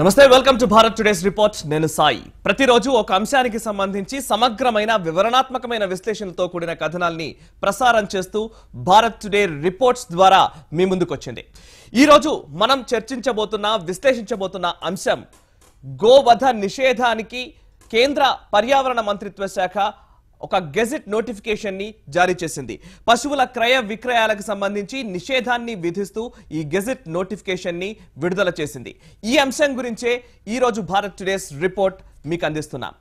నమస్తే welcome to Bharat today's report. నేను సాయి. ప్రతిరోజు ఒక అంశానికి సంబంధించి సమగ్రమైన వివరణాత్మకమైన విశ్లేషణలతో కూడిన కథనాల్ని ప్రసారం చేస్తూ భారత్ టుడే రిపోర్ట్స్ ద్వారా మీ ముందుకొచ్చింది. ఈ రోజు మనం చర్చించబోతున్న విశ్లేషించబోతున్న అంశం గోవధ నిషేధానికి కేంద్ర పర్యావరణ మంత్రిత్వ శాఖ ఒక గెజెట్ నోటిఫికేషన్ని జారీ చేసింది. పశువుల క్రయ విక్రయాలకు సంబంధించి నిషేధాన్ని విధిస్తూ ఈ గెజెట్ నోటిఫికేషన్ని విడుదల చేసింది. ఈ అంశం గురించే ఈ రోజు భారత్ టుడేస్ రిపోర్ట్ మీకు అందిస్తున్నాం.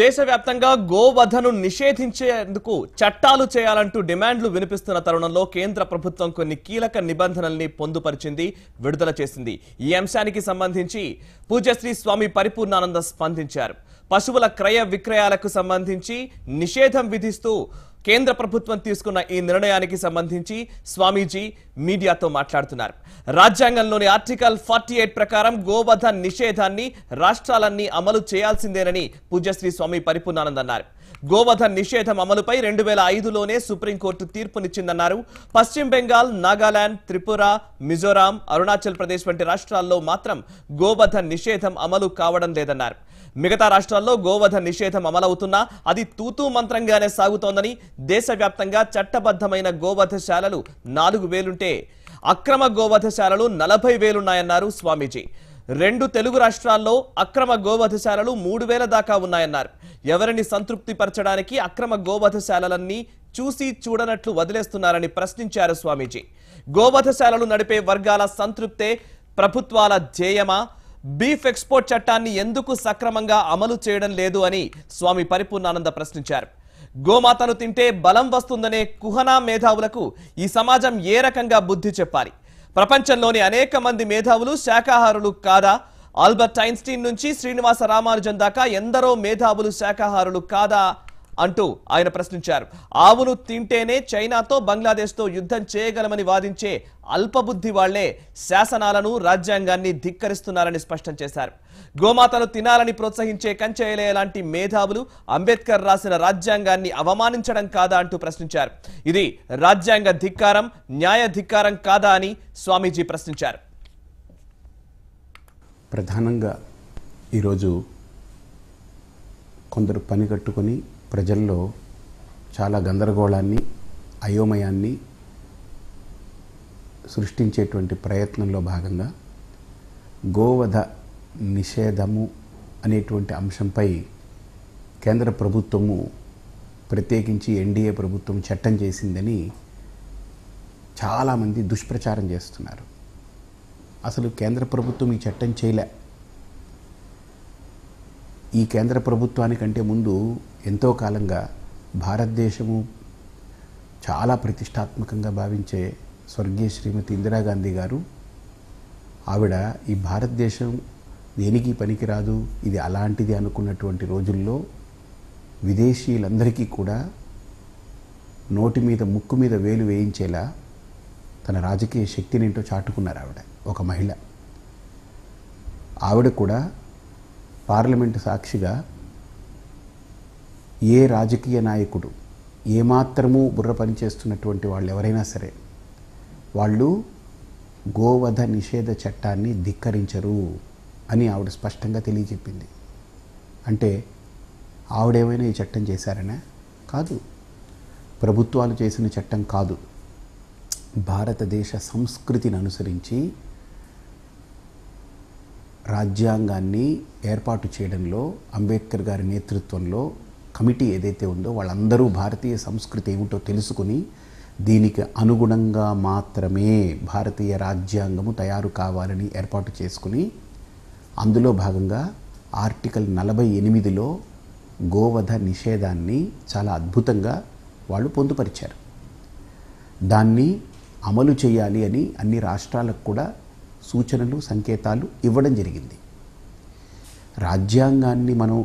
దేశవ్యాప్తంగా గోవధను నిషేధించేందుకు చట్టాలు చేయాలంటూ డిమాండ్లు వినిపిస్తున్న తరుణంలో కేంద్ర ప్రభుత్వం కొన్ని కీలక నిబంధనల్ని పొందుపరిచింది విడుదల చేసింది. ఈ అంశానికి సంబంధించి పూజశ్రీ స్వామి పరిపూర్ణానంద స్పందించారు. పశువుల క్రయ విక్రయాలకు సంబంధించి నిషేధం విధిస్తూ కేంద్ర ప్రభుత్వం తీసుకున్న ఈ నిర్ణయానికి సంబంధించి స్వామీజీ మీడియాతో మాట్లాడుతున్నారు. రాజ్యాంగంలోని ఆర్టికల్ ఫార్టీ ఎయిట్ ప్రకారం గోవధ నిషేధాన్ని రాష్ట్రాలన్నీ అమలు చేయాల్సిందేనని పూజ్యశ్రీ స్వామి పరిపూర్ణానంద్ అన్నారు. గోవధ నిషేధం అమలుపై రెండు వేల ఐదులోనే సుప్రీంకోర్టు తీర్పునిచ్చిందన్నారు. పశ్చిమ బెంగాల్ నాగాలాండ్ త్రిపుర మిజోరాం అరుణాచల్ ప్రదేశ్ వంటి రాష్ట్రాల్లో మాత్రం గోవధ నిషేధం అమలు కావడం లేదన్నారు. మిగతా రాష్ట్రాల్లో గోవధ నిషేధం అమలవుతున్నా అది తూతూ మంత్రంగానే సాగుతోందని దేశవ్యాప్తంగా చట్టబద్ధమైన గోవధశాలలు నాలుగు వేలుంటే అక్రమ గోవధశాలలు నలభై వేలున్నాయన్నారు స్వామీజీ. రెండు తెలుగు రాష్ట్రాల్లో అక్రమ గోవధశాలలు మూడు వేల దాకా ఉన్నాయన్నారు. ఎవరిని సంతృప్తిపరచడానికి అక్రమ గోవధశాలలన్నీ చూసి చూడనట్లు వదిలేస్తున్నారని ప్రశ్నించారు స్వామీజీ. గోవధశాలలు నడిపే వర్గాల సంతృప్తే ప్రభుత్వాల ధ్యేయమా? బీఫ్ ఎక్స్పోర్ట్ చట్టాన్ని ఎందుకు సక్రమంగా అమలు చేయడం లేదు అని స్వామి పరిపూర్ణానంద ప్రశ్నించారు. గోమాతను తింటే బలం వస్తుందనే కుహనా మేధావులకు ఈ సమాజం ఏ రకంగా బుద్ధి చెప్పాలి? ప్రపంచంలోని అనేక మంది మేధావులు శాకాహారులు కాదా? ఆల్బర్ట్ ఐన్స్టీన్ నుంచి శ్రీనివాస రామానుజన్ దాకా ఎందరో మేధావులు శాకాహారులు కాదా? అంటూ ఆయన ప్రశ్నించారు. ఆవును తింటేనే చైనాతో బంగ్లాదేశ్తో యుద్ధం చేయగలమని వాదించే అల్పబుద్ధి వాళ్ళే శాసనాలను రాజ్యాంగాన్ని ధిక్కరిస్తున్నారని స్పష్టం చేశారు. గోమాతను తినాలని ప్రోత్సహించే కంచెలే లాంటి మేధావులు అంబేద్కర్ రాసిన రాజ్యాంగాన్ని అవమానించడం కాదా అంటూ ప్రశ్నించారు. ఇది రాజ్యాంగ ధిక్కారం న్యాయ ధిక్కారం కాదా అని స్వామీజీ ప్రశ్నించారు. ప్రధానంగా ఈరోజు కొందరు పని కట్టుకొని ప్రజల్లో చాలా గందరగోళాన్ని అయోమయాన్ని సృష్టించేటువంటి ప్రయత్నంలో భాగంగా గోవధ నిషేధము అనేటువంటి అంశంపై కేంద్ర ప్రభుత్వము ప్రత్యేకించి ఎన్డీఏ ప్రభుత్వం చట్టం చేసిందని చాలామంది దుష్ప్రచారం చేస్తున్నారు. అసలు కేంద్ర ప్రభుత్వం ఈ చట్టం చేయలే. ఈ కేంద్ర ప్రభుత్వానికంటే ముందు ఎంతో కాలంగా భారతదేశము చాలా ప్రతిష్టాత్మకంగా భావించే స్వర్గీయ శ్రీమతి ఇందిరాగాంధీ గారు ఆవిడ ఈ భారతదేశం దేనికి పనికిరాదు ఇది అలాంటిది అనుకున్నటువంటి రోజుల్లో విదేశీయులందరికీ కూడా నోటి మీద ముక్కు మీద వేలు వేయించేలా తన రాజకీయ శక్తినేంటో చాటుకున్నారు ఆవిడ ఒక మహిళ. ఆవిడ కూడా పార్లమెంటు సాక్షిగా ఏ రాజకీయ నాయకుడు ఏమాత్రము బుర్ర పనిచేస్తున్నటువంటి వాళ్ళు ఎవరైనా సరే వాళ్ళు గోవధ నిషేధ చట్టాన్ని ధిక్కరించరు అని ఆవిడ స్పష్టంగా తెలియజెప్పింది. అంటే ఆవిడేమైనా ఈ చట్టం చేశారనే? కాదు. ప్రభుత్వాలు చేసిన చట్టం కాదు. భారతదేశ సంస్కృతిని అనుసరించి రాజ్యాంగాన్ని ఏర్పాటు చేయడంలో అంబేద్కర్ గారి నేతృత్వంలో కమిటీ ఏదైతే ఉందో వాళ్ళందరూ భారతీయ సంస్కృతి ఏమిటో తెలుసుకుని దీనికి అనుగుణంగా మాత్రమే భారతీయ రాజ్యాంగము తయారు కావాలని ఏర్పాటు చేసుకుని అందులో భాగంగా ఆర్టికల్ నలభై ఎనిమిదిలో గోవధ నిషేధాన్ని చాలా అద్భుతంగా వాళ్ళు పొందుపరిచారు. దాన్ని అమలు చేయాలి అని అన్ని రాష్ట్రాలకు కూడా సూచనలు సంకేతాలు ఇవ్వడం జరిగింది. రాజ్యాంగాన్ని మనం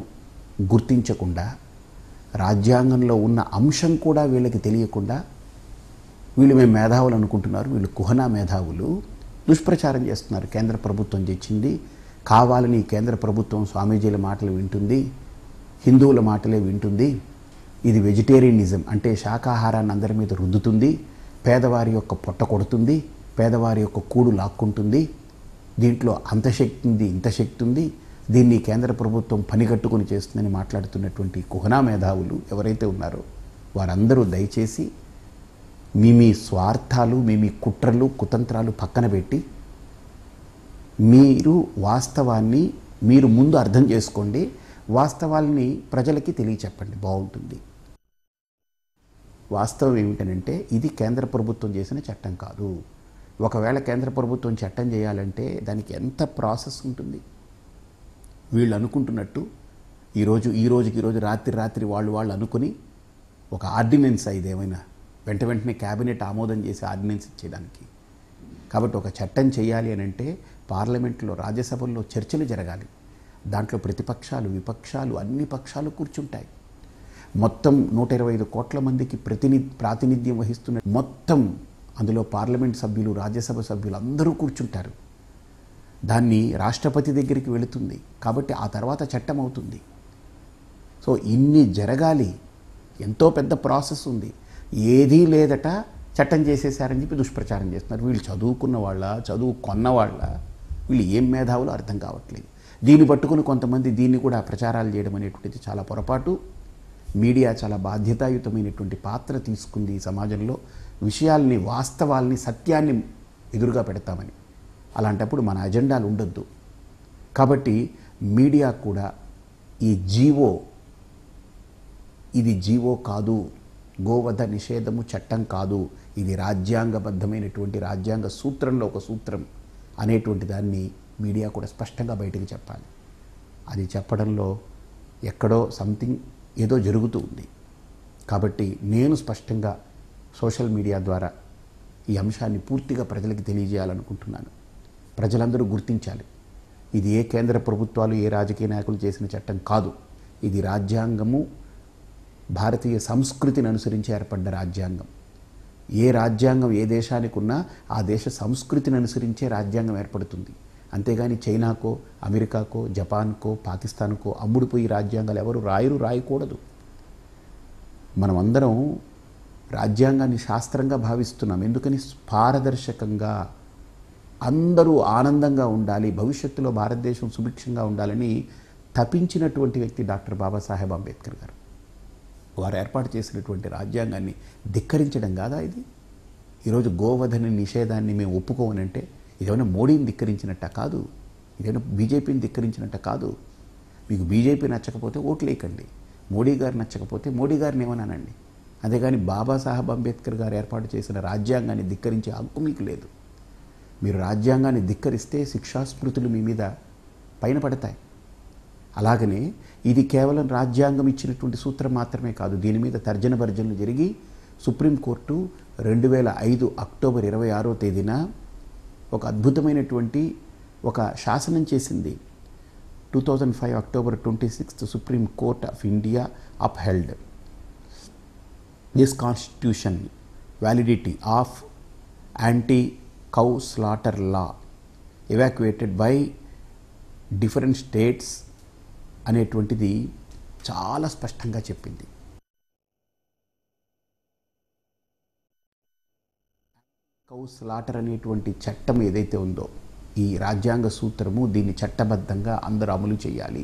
గుర్తించకుండా రాజ్యాంగంలో ఉన్న అంశం కూడా వీళ్ళకి తెలియకుండా వీళ్ళు మేము మేధావులు అనుకుంటున్నారు. వీళ్ళు కుహనా మేధావులు దుష్ప్రచారం చేస్తున్నారు. కేంద్ర ప్రభుత్వం తెచ్చింది కావాలని కేంద్ర ప్రభుత్వం స్వామీజీల మాటలు వింటుంది హిందువుల మాటలే వింటుంది. ఇది వెజిటేరియనిజం అంటే శాకాహారాన్ని అందరి మీద రుద్దుతుంది పేదవారి యొక్క పొట్ట కొడుతుంది. పేదవారి యొక్క కూడు లాక్కుంటుంది. దీంట్లో అంత శక్తి ఉంది ఇంత శక్తి ఉంది. దీన్ని కేంద్ర ప్రభుత్వం పనిగట్టుకుని చేస్తుందని మాట్లాడుతున్నటువంటి కుహనా మేధావులు ఎవరైతే ఉన్నారో వారందరూ దయచేసి మీ మీ స్వార్థాలు మీ మీ కుట్రలు కుతంత్రాలు పక్కన పెట్టి మీరు వాస్తవాన్ని మీరు ముందు అర్థం చేసుకోండి. వాస్తవాల్ని ప్రజలకి తెలియచెప్పండి. బాగుంటుంది. వాస్తవం ఏమిటనంటే ఇది కేంద్ర ప్రభుత్వం చేసిన చట్టం కాదు. ఒకవేళ కేంద్ర ప్రభుత్వం చట్టం చేయాలంటే దానికి ఎంత ప్రాసెస్ ఉంటుంది? వీళ్ళు అనుకుంటున్నట్టు ఈరోజు ఈ రోజుకి ఈరోజు రాత్రి రాత్రి వాళ్ళు వాళ్ళు అనుకుని ఒక ఆర్డినెన్స్ ఇది ఏమైనా వెంట వెంటనే క్యాబినెట్ ఆమోదం చేసి ఆర్డినెన్స్ ఇచ్చేదానికి. కాబట్టి ఒక చట్టం చేయాలి అని అంటే పార్లమెంట్లో రాజ్యసభల్లో చర్చలు జరగాలి. దాంట్లో ప్రతిపక్షాలు విపక్షాలు అన్ని పక్షాలు కూర్చుంటాయి. మొత్తం నూట ఇరవై ఐదు కోట్ల మందికి ప్రతిని ప్రాతినిధ్యం వహిస్తున్న మొత్తం అందులో పార్లమెంట్ సభ్యులు రాజ్యసభ సభ్యులు అందరూ కూర్చుంటారు. దాన్ని రాష్ట్రపతి దగ్గరికి వెళుతుంది. కాబట్టి ఆ తర్వాత చట్టం అవుతుంది. సో ఇన్ని జరగాలి. ఎంతో పెద్ద ప్రాసెస్ ఉంది. ఏదీ లేదట చట్టం చేసేసారని చెప్పి దుష్ప్రచారం చేస్తున్నారు. వీళ్ళు చదువుకున్న వాళ్ళ చదువు కొన్న వాళ్ళ వీళ్ళు ఏం మేధావులు అర్థం కావట్లేదు. దీన్ని పట్టుకుని కొంతమంది దీన్ని కూడా ప్రచారాలు చేయడం అనేటువంటిది చాలా పొరపాటు. మీడియా చాలా బాధ్యతాయుతమైనటువంటి పాత్ర తీసుకుంది ఈ సమాజంలో. విషయాల్ని వాస్తవాల్ని సత్యాన్ని ఎదురుగా పెడతామని. అలాంటప్పుడు మన అజెండాలు ఉండొద్దు. కాబట్టి మీడియా కూడా ఈ జీవో ఇది జీవో కాదు గోవధ నిషేధము చట్టం కాదు ఇది రాజ్యాంగబద్ధమైనటువంటి రాజ్యాంగ సూత్రంలో ఒక సూత్రం అనేటువంటి దాన్ని మీడియా కూడా స్పష్టంగా బయటకు చెప్పాలి. అది చెప్పడంలో ఎక్కడో సంథింగ్ ఏదో జరుగుతూ ఉంది. కాబట్టి నేను స్పష్టంగా సోషల్ మీడియా ద్వారా ఈ అంశాన్ని పూర్తిగా ప్రజలకు తెలియజేయాలనుకుంటున్నాను. ప్రజలందరూ గుర్తించాలి. ఇది ఏ కేంద్ర ప్రభుత్వాలు ఏ రాజకీయ నాయకులు చేసిన చట్టం కాదు. ఇది రాజ్యాంగము భారతీయ సంస్కృతిని అనుసరించి ఏర్పడ్డ రాజ్యాంగం. ఏ రాజ్యాంగం ఏ దేశానికి ఉన్నా ఆ దేశ సంస్కృతిని అనుసరించే రాజ్యాంగం ఏర్పడుతుంది. అంతేగాని చైనాకో అమెరికాకో జపాన్కో పాకిస్తాన్కో అమ్ముడుపోయి రాజ్యాంగాలు ఎవరు రాయరు రాయకూడదు. మనం అందరం రాజ్యాంగాన్ని శాస్త్రంగా భావిస్తున్నాం. ఎందుకని? పారదర్శకంగా అందరూ ఆనందంగా ఉండాలి భవిష్యత్తులో భారతదేశం సుభిక్షంగా ఉండాలని తపించినటువంటి వ్యక్తి డాక్టర్ బాబాసాహెబ్ అంబేద్కర్ గారు. వారు ఏర్పాటు చేసినటువంటి రాజ్యాంగాన్ని ధిక్కరించడం కాదా ఇది? ఈరోజు గోవధని నిషేధాన్ని మేము ఒప్పుకోమనంటే ఇదేమైనా మోడీని ధిక్కరించినట్ట కాదు? ఇదేమైనా బీజేపీని ధిక్కరించినట్ట కాదు? మీకు బీజేపీ నచ్చకపోతే ఓట్లేయకండి మోడీ గారు నచ్చకపోతే మోడీ గారిని ఏమన్నానండి? అంతేగాని బాబాసాహెబ్ అంబేద్కర్ గారు ఏర్పాటు చేసిన రాజ్యాంగాన్ని ధిక్కరించే హక్కు మీకు లేదు. మీరు రాజ్యాంగాన్ని ధిక్కరిస్తే శిక్షాస్మృతులు మీ మీద పైన పడతాయి అలాగనే ఇది కేవలం రాజ్యాంగం ఇచ్చినటువంటి సూత్రం మాత్రమే కాదు దీని మీద తర్జన భర్జనలు జరిగి సుప్రీంకోర్టు రెండు వేల ఐదు అక్టోబర్ ఇరవై ఆరో తేదీన ఒక అద్భుతమైనటువంటి ఒక శాసనం చేసింది. Two thousand five October twenty sixth Supreme Court of India upheld. This constitution validity of anti cow slaughter law evacuated by different states అనేటువంటిది చాలా స్పష్టంగా చెప్పింది. కౌ స్లాటర్ అనేటువంటి చట్టం ఏదైతే ఉందో ఈ రాజ్యాంగ సూత్రము దీన్ని చట్టబద్ధంగా అందరూ అమలు చేయాలి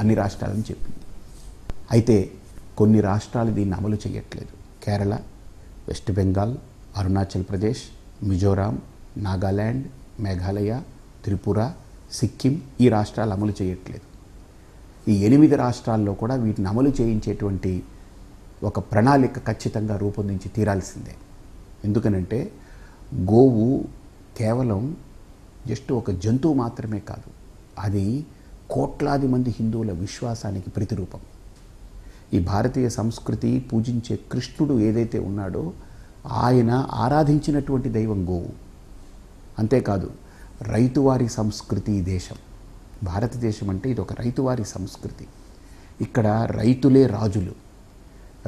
అన్ని రాష్ట్రాలని చెప్పింది. అయితే కొన్ని రాష్ట్రాలు దీన్ని అమలు చేయట్లేదు. కేరళ వెస్ట్ బెంగాల్ అరుణాచల్ ప్రదేశ్ మిజోరాం నాగాల్యాండ్ మేఘాలయ త్రిపుర సిక్కిం ఈ రాష్ట్రాలు అమలు చేయట్లేదు. ఈ ఎనిమిది రాష్ట్రాల్లో కూడా వీటిని అమలు చేయించేటువంటి ఒక ప్రణాళిక ఖచ్చితంగా రూపొందించి తీరాల్సిందే. ఎందుకనంటే గోవు కేవలం జస్ట్ ఒక జంతువు మాత్రమే కాదు అది కోట్లాది మంది హిందువుల విశ్వాసానికి ప్రతిరూపం. ఈ భారతీయ సంస్కృతి పూజించే కృష్ణుడు ఏదైతే ఉన్నాడో ఆయన ఆరాధించినటువంటి దైవం గోవు. అంతేకాదు రైతువారి సంస్కృతి దేశం. భారతదేశం అంటే ఇది ఒక రైతువారి సంస్కృతి. ఇక్కడ రైతులే రాజులు.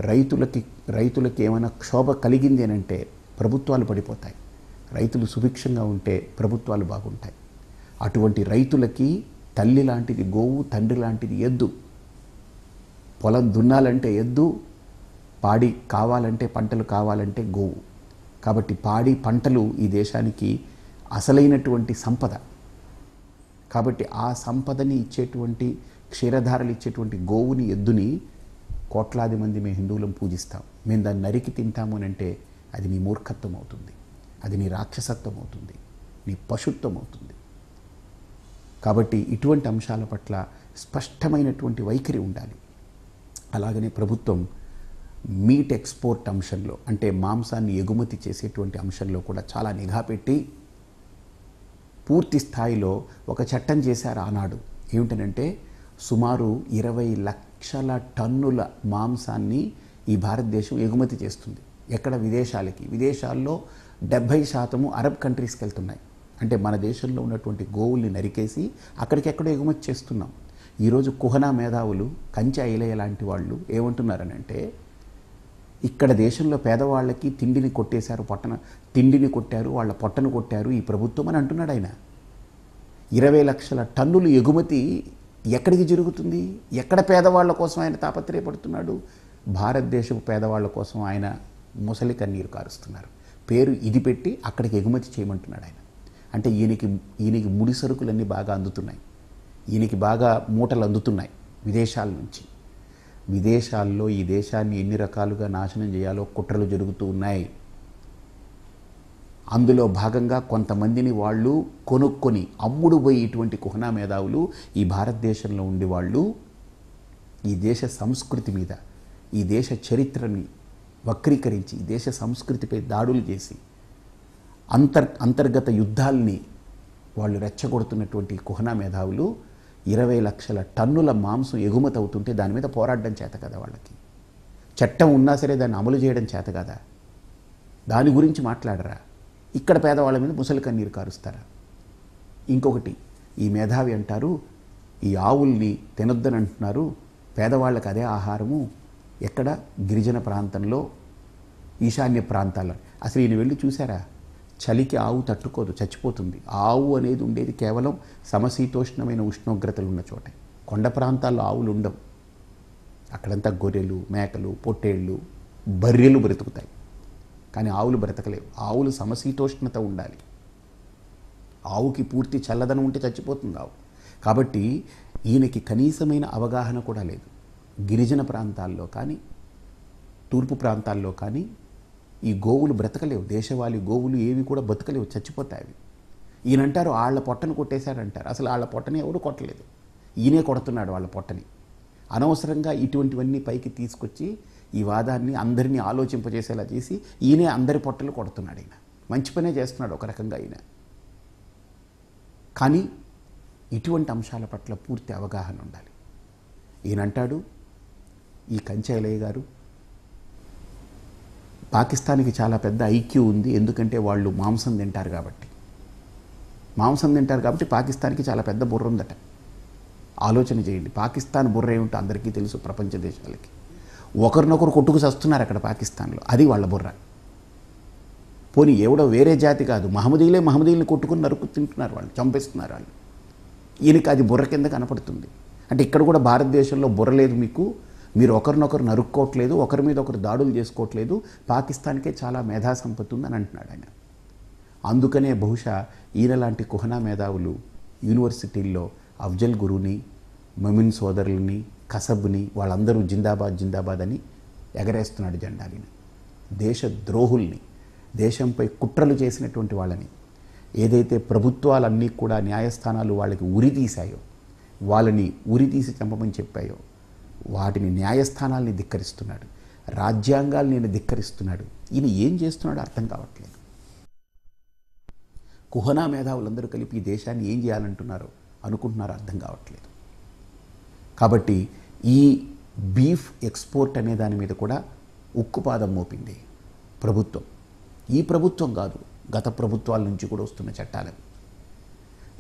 రైతులకి రైతులకి ఏమైనా క్షోభ కలిగింది అని అంటే ప్రభుత్వాలు పడిపోతాయి. రైతులు సుభిక్షంగా ఉంటే ప్రభుత్వాలు బాగుంటాయి. అటువంటి రైతులకి తల్లి లాంటిది గోవు తండ్రి లాంటిది ఎద్దు. పొలం దున్నాలంటే ఎద్దు పాడి కావాలంటే పంటలు కావాలంటే గోవు. కాబట్టి పాడి పంటలు ఈ దేశానికి అసలైనటువంటి సంపద. కాబట్టి ఆ సంపదని ఇచ్చేటువంటి క్షీరధారలు ఇచ్చేటువంటి గోవుని ఎద్దుని కోట్లాది మంది మేము హిందువులను పూజిస్తాం. మేము దాన్ని నరికి తింటాము అని అంటే అది నీ మూర్ఖత్వం అవుతుంది. అది నీ రాక్షసత్వం అవుతుంది. నీ పశుత్వం అవుతుంది. కాబట్టి ఇటువంటి అంశాల పట్ల స్పష్టమైనటువంటి వైఖరి ఉండాలి. అలాగనే ప్రభుత్వం మీట్ ఎక్స్పోర్ట్ అంశంలో అంటే మాంసాన్ని ఎగుమతి చేసేటువంటి అంశంలో కూడా చాలా నిఘా పెట్టి పూర్తి స్థాయిలో ఒక చట్టం చేశారు ఆనాడు. ఏమిటనంటే సుమారు ఇరవై లక్షల టన్నుల మాంసాన్ని ఈ భారతదేశం ఎగుమతి చేస్తుంది. ఎక్కడ? విదేశాలకి. విదేశాల్లో డెబ్భై శాతము అరబ్ కంట్రీస్కి వెళ్తున్నాయి అంటే మన దేశంలో ఉన్నటువంటి గోవుల్ని నరికేసి అక్కడికెక్కడో ఎగుమతి చేస్తున్నాం. ఈరోజు కుహనా మేధావులు కంచె ఐలయ్య లాంటి వాళ్ళు ఏమంటున్నారనంటే ఇక్కడ దేశంలో పేదవాళ్ళకి తిండిని కొట్టేశారు పొట్టన తిండిని కొట్టారు వాళ్ళ పొట్టను కొట్టారు ఈ ప్రభుత్వం అని అంటున్నాడు ఆయన. ఇరవై లక్షల టన్నులు ఎగుమతి ఎక్కడికి జరుగుతుంది? ఎక్కడ పేదవాళ్ళ కోసం ఆయన తాపత్రయపడుతున్నాడు? భారతదేశపు పేదవాళ్ళ కోసం ఆయన ముసలి కన్నీరు కారుస్తున్నారు. పేరు ఇది పెట్టి అక్కడికి ఎగుమతి చేయమంటున్నాడు ఆయన. అంటే ఈయనకి ఈయనకి ముడి సరుకులన్నీ బాగా అందుతున్నాయి. ఈయనకి బాగా మూటలు అందుతున్నాయి విదేశాల నుంచి. విదేశాల్లో ఈ దేశాన్ని ఎన్ని రకాలుగా నాశనం చేయాలో కుట్రలు జరుగుతూ ఉన్నాయి. అందులో భాగంగా కొంతమందిని వాళ్ళు కొనుక్కొని అమ్ముడు పోయి ఇటువంటి కుహనా మేధావులు ఈ భారతదేశంలో ఉండే వాళ్ళు ఈ దేశ సంస్కృతి మీద ఈ దేశ చరిత్రని వక్రీకరించి ఈ దేశ సంస్కృతిపై దాడులు చేసి అంతర్ అంతర్గత యుద్ధాల్ని వాళ్ళు రెచ్చగొడుతున్నటువంటి కుహనా మేధావులు ఇరవై లక్షల టన్నుల మాంసం ఎగుమతి అవుతుంటే దాని మీద పోరాడడం చేత కదా వాళ్ళకి. చట్టం ఉన్నా సరే దాన్ని అమలు చేయడం చేత కదా. దాని గురించి మాట్లాడరా. ఇక్కడ పేదవాళ్ళ మీద ముసలి కన్నీరు కారుస్తారా? ఇంకొకటి ఈ మేధావి అంటారు ఈ ఆవుల్ని తినొద్దని అంటున్నారు పేదవాళ్ళకి అదే ఆహారము. ఎక్కడ? గిరిజన ప్రాంతంలో ఈశాన్య ప్రాంతాల్లో. అసలు ఈయన వెళ్ళి చూసారా చలికి ఆవు తట్టుకోదు చచ్చిపోతుంది. ఆవు అనేది ఉండేది కేవలం సమశీతోష్ణమైన ఉష్ణోగ్రతలు ఉన్న చోటే. కొండ ప్రాంతాల్లో ఆవులు ఉండవు. అక్కడంతా గొర్రెలు మేకలు పొట్టేళ్ళు బర్రెలు బ్రతుకుతాయి. కానీ ఆవులు బ్రతకలేవు. ఆవులు సమశీతోష్ణత ఉండాలి. ఆవుకి పూర్తి చల్లదనం ఉంటే చచ్చిపోతుంది ఆవు. కాబట్టి ఈయనకి కనీసమైన అవగాహన కూడా లేదు. గిరిజన ప్రాంతాల్లో కానీ తూర్పు ప్రాంతాల్లో కానీ ఈ గోవులు బ్రతకలేవు. దేశవాళీ గోవులు ఏవి కూడా బతకలేవు. చచ్చిపోతాయి అవి. ఈయనంటారు వాళ్ళ పొట్టను కొట్టేశాడంటారు అసలు వాళ్ళ పొట్టని ఎవరు కొట్టలేదు. ఈయనే కొడుతున్నాడు వాళ్ళ పొట్టని. అనవసరంగా ఇటువంటివన్నీ పైకి తీసుకొచ్చి ఈ వాదాన్ని అందరినీ ఆలోచింపజేసేలా చేసి ఈయనే అందరి పొట్టలు కొడుతున్నాడు ఈయన. మంచి పనే చేస్తున్నాడు ఒక రకంగా ఈయన. కానీ ఇటువంటి అంశాల పట్ల పూర్తి అవగాహన ఉండాలి. ఈయనంటాడు ఈ కంచైలయ్య గారు పాకిస్తాన్కి చాలా పెద్ద ఐక్యూ ఉంది ఎందుకంటే వాళ్ళు మాంసం తింటారు కాబట్టి. మాంసం తింటారు కాబట్టి పాకిస్తాన్కి చాలా పెద్ద బుర్ర ఉందట. ఆలోచన చేయండి. పాకిస్తాన్ బుర్ర ఏమిటో అందరికీ తెలుసు ప్రపంచ దేశాలకి. ఒకరినొకరు కొట్టుకు చస్తున్నారు అక్కడ పాకిస్తాన్లో. అది వాళ్ళ బుర్ర. పోనీ ఎవడో వేరే జాతి కాదు. మహమ్మదీలే మహమ్మదీలను కొట్టుకుని నరుకు తింటున్నారు వాళ్ళు చంపేస్తున్నారు వాళ్ళు. ఈయనకి అది బుర్ర కింద కనపడుతుంది. అంటే ఇక్కడ కూడా భారతదేశంలో బుర్ర లేదు మీకు. మీరు ఒకరినొకరు నరుక్కోవట్లేదు ఒకరి మీద ఒకరు దాడులు చేసుకోవట్లేదు పాకిస్తాన్కే చాలా మేధా సంపత్తి ఉందని అంటున్నాడు ఆయన. అందుకనే బహుశా ఈయన లాంటి కుహనా మేధావులు యూనివర్సిటీల్లో అఫ్జల్ గురుని మమిన్ సోదరులని కసబ్ని వాళ్ళందరూ జిందాబాద్ జిందాబాద్ అని ఎగరేస్తున్నాడు జెండాని దేశ ద్రోహుల్ని దేశంపై కుట్రలు చేసినటువంటి వాళ్ళని ఏదైతే ప్రభుత్వాలన్నీ కూడా న్యాయస్థానాలు వాళ్ళకి ఉరి తీశాయో వాళ్ళని ఉరి తీసి చంపమని చెప్పాయో వాటిని న్యాయస్థానాల్ని ధిక్కరిస్తున్నాడు. రాజ్యాంగాల్ని నేను ధిక్కరిస్తున్నాడు. ఈయన ఏం చేస్తున్నాడో అర్థం కావట్లేదు. కుహనా మేధావులందరూ కలిపి ఈ దేశాన్ని ఏం చేయాలంటున్నారో అనుకుంటున్నారో అర్థం కావట్లేదు. కాబట్టి ఈ బీఫ్ ఎక్స్పోర్ట్ అనే దాని మీద కూడా ఉక్కుపాదం మోపింది ప్రభుత్వం. ఈ ప్రభుత్వం కాదు గత ప్రభుత్వాల నుంచి కూడా వస్తున్న చట్టాలు.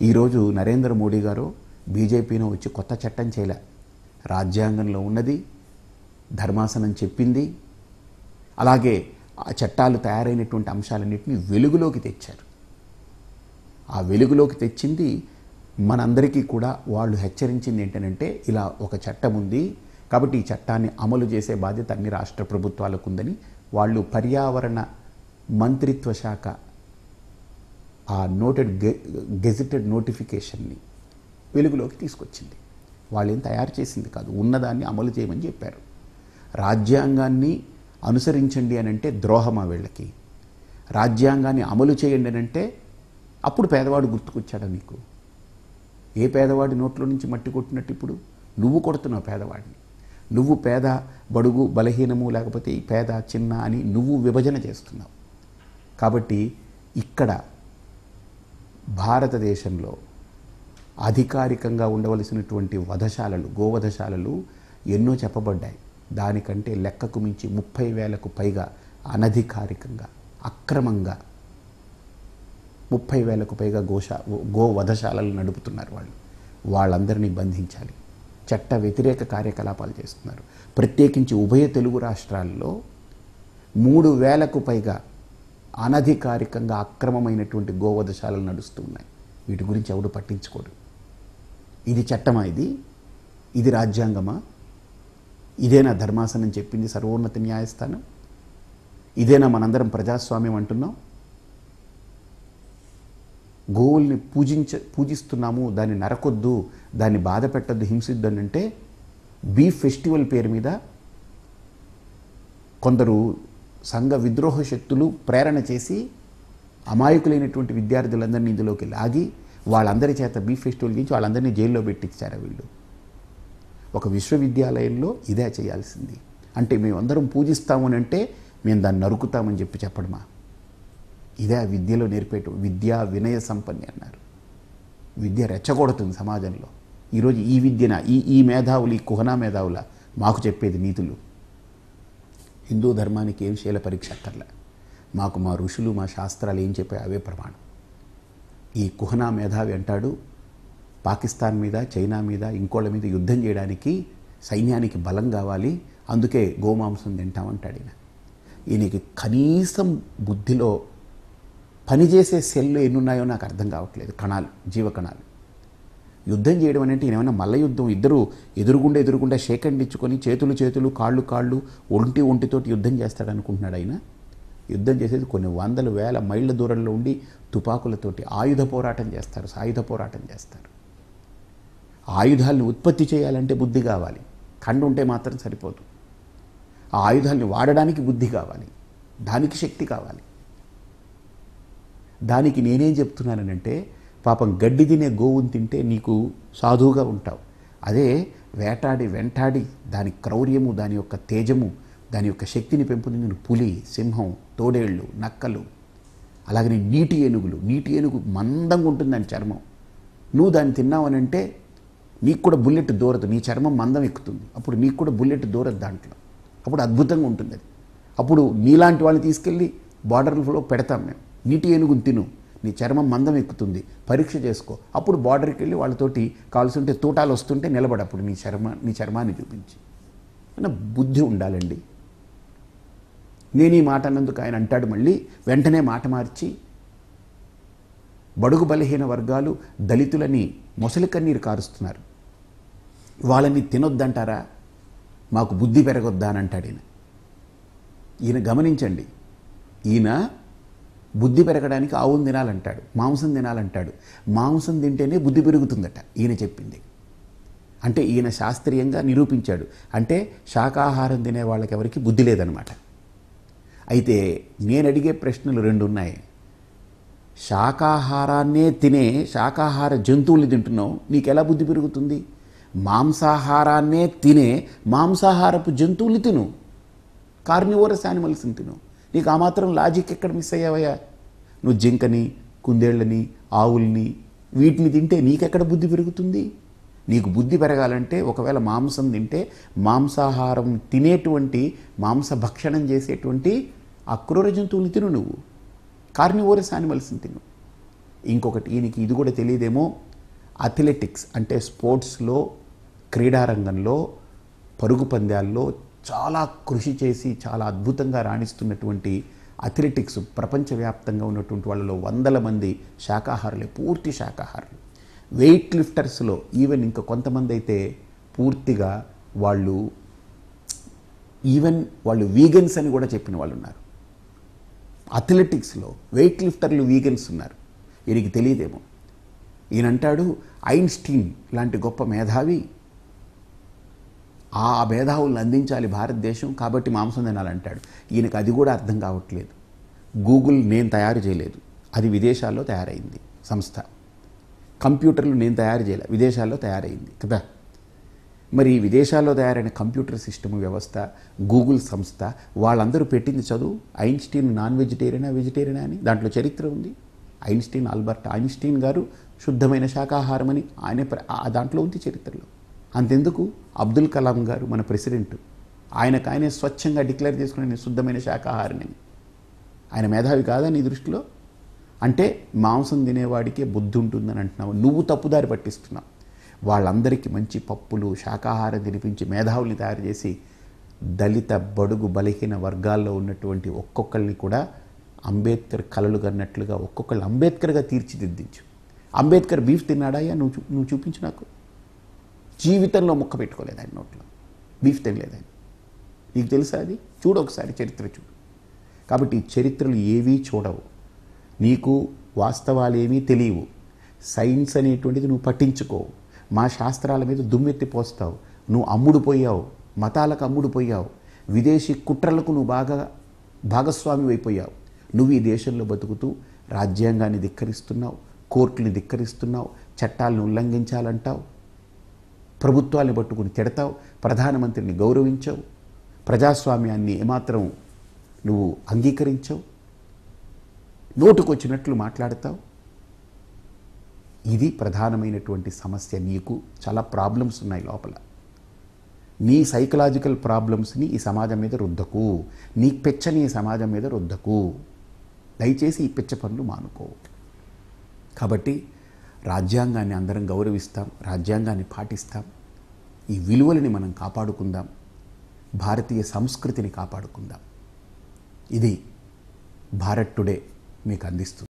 ఈరోజు నరేంద్ర మోడీ గారు బీజేపీను వచ్చి కొత్త చట్టం చేయలే. రాజ్యాంగంలో ఉన్నది ధర్మాసనం చెప్పింది. అలాగే ఆ చట్టాలు తయారైనటువంటి అంశాలన్నింటినీ వెలుగులోకి తెచ్చారు. ఆ వెలుగులోకి తెచ్చింది మనందరికీ కూడా వాళ్ళు హెచ్చరించింది ఏంటంటే ఇలా ఒక చట్టం ఉంది కాబట్టి ఈ చట్టాన్ని అమలు చేసే బాధ్యత అన్ని రాష్ట్ర ప్రభుత్వాలకు ఉందని వాళ్ళు పర్యావరణ మంత్రిత్వ శాఖ ఆ నోటెడ్ గె గెజిటెడ్ నోటిఫికేషన్ని వెలుగులోకి తీసుకొచ్చింది. వాళ్ళు ఏం తయారు చేసింది కాదు ఉన్నదాన్ని అమలు చేయమని చెప్పారు. రాజ్యాంగాన్ని అనుసరించండి అని అంటే ద్రోహమా వీళ్ళకి. రాజ్యాంగాన్ని అమలు చేయండి అని అంటే అప్పుడు పేదవాడు గుర్తుకొచ్చాడా నీకు? ఏ పేదవాడి నోట్లో నుంచి మట్టి కొట్టినట్టు ఇప్పుడు? నువ్వు కొడుతున్నావు పేదవాడిని. నువ్వు పేద బడుగు బలహీనము లేకపోతే పేద చిన్న అని నువ్వు విభజన చేస్తున్నావు. కాబట్టి ఇక్కడ భారతదేశంలో అధికారికంగా ఉండవలసినటువంటి వధశాలలు గోవధశాలలు ఎన్నో చెప్పబడ్డాయి. దానికంటే లెక్కకు మించి ముప్పై వేలకు పైగా అనధికారికంగా అక్రమంగా ముప్పై వేలకు పైగా గోశా గో వధశాలలు నడుపుతున్నారు వాళ్ళు. వాళ్ళందరినీ బంధించాలి. చట్ట వ్యతిరేక కార్యకలాపాలు చేస్తున్నారు. ప్రత్యేకించి ఉభయ తెలుగు రాష్ట్రాల్లో మూడు వేలకు పైగా అనధికారికంగా అక్రమమైనటువంటి గోవధశాలలు నడుస్తున్నాయి వీటి గురించి ఎవడు పట్టించుకోడు. ఇది చట్టమా ఇది? ఇది రాజ్యాంగమా? ఇదేనా ధర్మాసనం చెప్పింది సర్వోన్నత న్యాయస్థానం? ఇదేనా మనందరం ప్రజాస్వామ్యం అంటున్నాం? గోవుల్ని పూజించ పూజిస్తున్నాము దాన్ని నరకొద్దు దాన్ని బాధ పెట్టద్దు హింసిద్దు అని అంటే బీఫ్ ఫెస్టివల్ పేరు మీద కొందరు సంఘ విద్రోహ శక్తులు ప్రేరణ చేసి అమాయకులైనటువంటి విద్యార్థులందరినీ ఇందులోకి లాగి వాళ్ళందరి చేత బీఫ్ ఫెస్టివల్ గురించి వాళ్ళందరినీ జైల్లో పెట్టించారు వీళ్ళు. ఒక విశ్వవిద్యాలయంలో ఇదే చేయాల్సింది. అంటే మేమందరం పూజిస్తాము అని అంటే మేము దాన్ని నరుకుతామని చెప్పి చెప్పడమా? ఇదే విద్యలో నేర్పేట విద్యా వినయ సంపన్ని అన్నారు. విద్య రెచ్చగొడుతుంది సమాజంలో. ఈరోజు ఈ విద్యన ఈ ఈ మేధావులు ఈ కుహనా మేధావుల మాకు చెప్పేది నీతులు. హిందూ ధర్మానికి ఏం శీల పరీక్ష అక్కర్లే. మాకు మా ఋషులు మా శాస్త్రాలు ఏం చెప్పాయి అవే ప్రమాణం. ఈ కుహనా మేధావి అంటాడు పాకిస్తాన్ మీద చైనా మీద ఇంకోళ్ళ మీద యుద్ధం చేయడానికి సైన్యానికి బలం కావాలి అందుకే గోమాంసం తింటామంటాడు ఈయన. ఈయనకి కనీసం బుద్ధిలో పనిచేసే సెల్లు ఎన్నున్నాయో నాకు అర్థం కావట్లేదు కణాలు జీవ కణాలు యుద్ధం చేయడం అంటే ఏమైనా మల్ల యుద్ధం ఇద్దరు ఎదురుగుండా ఎదురుగుండా షేకండిచ్చుకొని చేతులు చేతులు కాళ్ళు కాళ్ళు ఒంటి ఒంటితోటి యుద్ధం చేస్తాడు అనుకుంటున్నాడు ఆయన. యుద్ధం చేసేది కొన్ని వందల వేల మైళ్ళ దూరంలో ఉండి తుపాకులతోటి ఆయుధ పోరాటం చేస్తారు సాయుధ పోరాటం చేస్తారు. ఆయుధాలను ఉత్పత్తి చేయాలంటే బుద్ధి కావాలి. కండు ఉంటే మాత్రం సరిపోదు. ఆ ఆయుధాలను వాడడానికి బుద్ధి కావాలి. దానికి శక్తి కావాలి. దానికి నేనేం చెప్తున్నానంటే పాపం గడ్డి తినే గోవుని తింటే నీకు సాధువుగా ఉంటావు. అదే వేటాడి వెంటాడి దాని క్రౌర్యము దాని యొక్క తేజము దాని యొక్క శక్తిని పెంపొందించిన పులి సింహం తోడేళ్ళు నక్కలు అలాగనే నీటి ఏనుగులు. నీటి ఏనుగు మందంగా ఉంటుంది దాని చర్మం. నువ్వు దాన్ని తిన్నావనంటే నీకు కూడా బుల్లెట్ దూరదు. నీ చర్మం మందం ఎక్కుతుంది. అప్పుడు నీకు కూడా బుల్లెట్ దూరదు దాంట్లో. అప్పుడు అద్భుతంగా ఉంటుంది అది. అప్పుడు నీలాంటి వాళ్ళని తీసుకెళ్ళి బార్డర్లో పెడతాం మేము. నీటి ఏనుగుని తిను. నీ చర్మం మందం ఎక్కుతుంది. పరీక్ష చేసుకో. అప్పుడు బార్డర్కి వెళ్ళి వాళ్ళతోటి కావాల్సింటే తూటాలు వస్తుంటే నిలబడప్పుడు నీ చర్మ నీ చర్మాన్ని చూపించి. అన్న బుద్ధి ఉండాలండి? నేను ఈ మాట అన్నందుకు ఆయన అంటాడు మళ్ళీ వెంటనే మాట మార్చి బడుగు బలహీన వర్గాలు దళితులని మొసలి కన్నీరు కారుస్తున్నారు. వాళ్ళని తినొద్దంటారా? మాకు బుద్ధి పెరగొద్దా అని అంటాడు ఈయన. ఈయన గమనించండి ఈయన బుద్ధి పెరగడానికి ఆవును తినాలంటాడు మాంసం తినాలంటాడు. మాంసం తింటేనే బుద్ధి పెరుగుతుందట ఈయన చెప్పింది. అంటే ఈయన శాస్త్రీయంగా నిరూపించాడు. అంటే శాకాహారం తినే వాళ్ళకి ఎవరికి బుద్ధి లేదనమాట అయితే నేను అడిగే ప్రశ్నలు రెండు ఉన్నాయి శాకాహారాన్నే తినే శాకాహార జంతువులు తింటున్నావు నీకు ఎలా బుద్ధి పెరుగుతుంది? మాంసాహారాన్నే తినే మాంసాహారపు జంతువులు తిను. కార్నివోరస్ యానిమల్స్ని తిను. నీకు ఆ మాత్రం లాజిక్ ఎక్కడ మిస్ అయ్యావయ్యా? నువ్వు జింకని కుందేళ్ళని ఆవుల్ని వీటిని తింటే నీకెక్కడ బుద్ధి పెరుగుతుంది? నీకు బుద్ధి పెరగాలంటే ఒకవేళ మాంసం తింటే మాంసాహారం తినేటువంటి మాంస భక్షణం చేసేటువంటి ఆ క్రూర జంతువుని తిను నువ్వు. కార్నివోరస్ యానిమల్స్ని తిను. ఇంకొకటి ఈయనకి ఇది కూడా తెలియదేమో అథ్లెటిక్స్ అంటే స్పోర్ట్స్లో క్రీడారంగంలో పరుగు పందాల్లో చాలా కృషి చేసి చాలా అద్భుతంగా రాణిస్తున్నటువంటి అథ్లెటిక్స్ ప్రపంచవ్యాప్తంగా ఉన్నటువంటి వాళ్ళలో వందల మంది శాకాహారులే పూర్తి శాకాహారులు. వెయిట్ లిఫ్టర్స్లో ఈవెన్ ఇంకా కొంతమంది అయితే పూర్తిగా వాళ్ళు ఈవెన్ వాళ్ళు వీగన్స్ అని కూడా చెప్పిన వాళ్ళు ఉన్నారు అథ్లెటిక్స్లో వెయిట్ లిఫ్టర్లు వీగన్స్ ఉన్నారు. ఈయనకి తెలియదేమో. ఈయన అంటాడు ఐన్స్టీన్ లాంటి గొప్ప మేధావి ఆ మేధావులను అందించాలి భారతదేశం కాబట్టి మాంసం తినాలంటాడు. ఈయనకు అది కూడా అర్థం కావట్లేదు. గూగుల్ నేను తయారు చేయలేదు. అది విదేశాల్లో తయారైంది సంస్థ. కంప్యూటర్లు నేను తయారు చేయలే విదేశాల్లో తయారైంది కదా. మరి విదేశాల్లో తయారైన కంప్యూటర్ సిస్టమ్ వ్యవస్థ గూగుల్ సంస్థ వాళ్ళందరూ పెట్టింది చదువు. ఐన్స్టీన్ నాన్ వెజిటేరియనా వెజిటేరియనా అని? దాంట్లో చరిత్ర ఉంది. ఐన్స్టీన్ ఆల్బర్ట్ ఐన్స్టీన్ గారు శుద్ధమైన శాకాహారం అని ఆయన ప్ర- ఆ దాంట్లో ఉంది చరిత్రలో. అంతెందుకు? అబ్దుల్ కలాం గారు మన ప్రెసిడెంట్. ఆయనకు ఆయనే స్వచ్ఛంగా డిక్లేర్ చేసుకునే నేను శుద్ధమైన శాకాహారిని ఆయన మేధావి కాదా నీ దృష్టిలో? అంటే మాంసం తినేవాడికే బుద్ధి ఉంటుందని అంటున్నావు. నువ్వు తప్పుదారి పట్టిస్తున్నావు. వాళ్ళందరికీ మంచి పప్పులు శాకాహారం తినిపించి మేధావుల్ని తయారు చేసి దళిత బడుగు బలహీన వర్గాల్లో ఉన్నటువంటి ఒక్కొక్కరిని కూడా అంబేద్కర్ కలలు కన్నట్లుగా ఒక్కొక్కళ్ళు అంబేద్కర్గా తీర్చిదిద్దించు. అంబేద్కర్ బీఫ్ తిన్నాడాయా నువ్వు చూ- నువ్వు చూపించు నాకు. జీవితంలో ముక్క పెట్టుకోలేదు ఆయన నోట్లో. బీఫ్ తినలేదు ఆయన. నీకు తెలుసా అది? చూడు ఒకసారి చరిత్ర చూడు. కాబట్టి ఈ చరిత్రలు ఏవీ చూడవు. నీకు వాస్తవాలు ఏమీ తెలియవు. సైన్స్ అనేటువంటిది నువ్వు పట్టించుకోవు. మా శాస్త్రాల మీద దుమ్మెత్తి పోస్తావు. నువ్వు అమ్ముడు పోయావు. మతాలకు అమ్ముడు పోయావు. విదేశీ కుట్రలకు నువ్వు బాగా భాగస్వామి అయిపోయావు. నువ్వు ఈ దేశంలో బతుకుతూ రాజ్యాంగాన్ని ధిక్కరిస్తున్నావు కోర్టుని ధిక్కరిస్తున్నావు చట్టాలను ఉల్లంఘించాలంటావు. ప్రభుత్వాన్ని పట్టుకుని తిడతావు ప్రధానమంత్రిని గౌరవించవు ప్రజాస్వామ్యాన్ని ఏమాత్రం నువ్వు అంగీకరించవు. నోటుకొచ్చినట్లు మాట్లాడతావు. ఇది ప్రధానమైనటువంటి సమస్య. నీకు చాలా ప్రాబ్లమ్స్ ఉన్నాయి లోపల. నీ సైకలాజికల్ ప్రాబ్లమ్స్ని ఈ సమాజం మీద రుద్దకు. నీ పెచ్చని ఈ సమాజం మీద రుద్దకు. దయచేసి ఈ పిచ్చ పనులు మానుకో. కాబట్టి రాజ్యాంగాన్ని అందరం గౌరవిస్తాం రాజ్యాంగాన్ని పాటిస్తాం. ఈ విలువలని మనం కాపాడుకుందాం. భారతీయ సంస్కృతిని కాపాడుకుందాం. ఇది భారత్ టుడే మీకు అందిస్తుంది.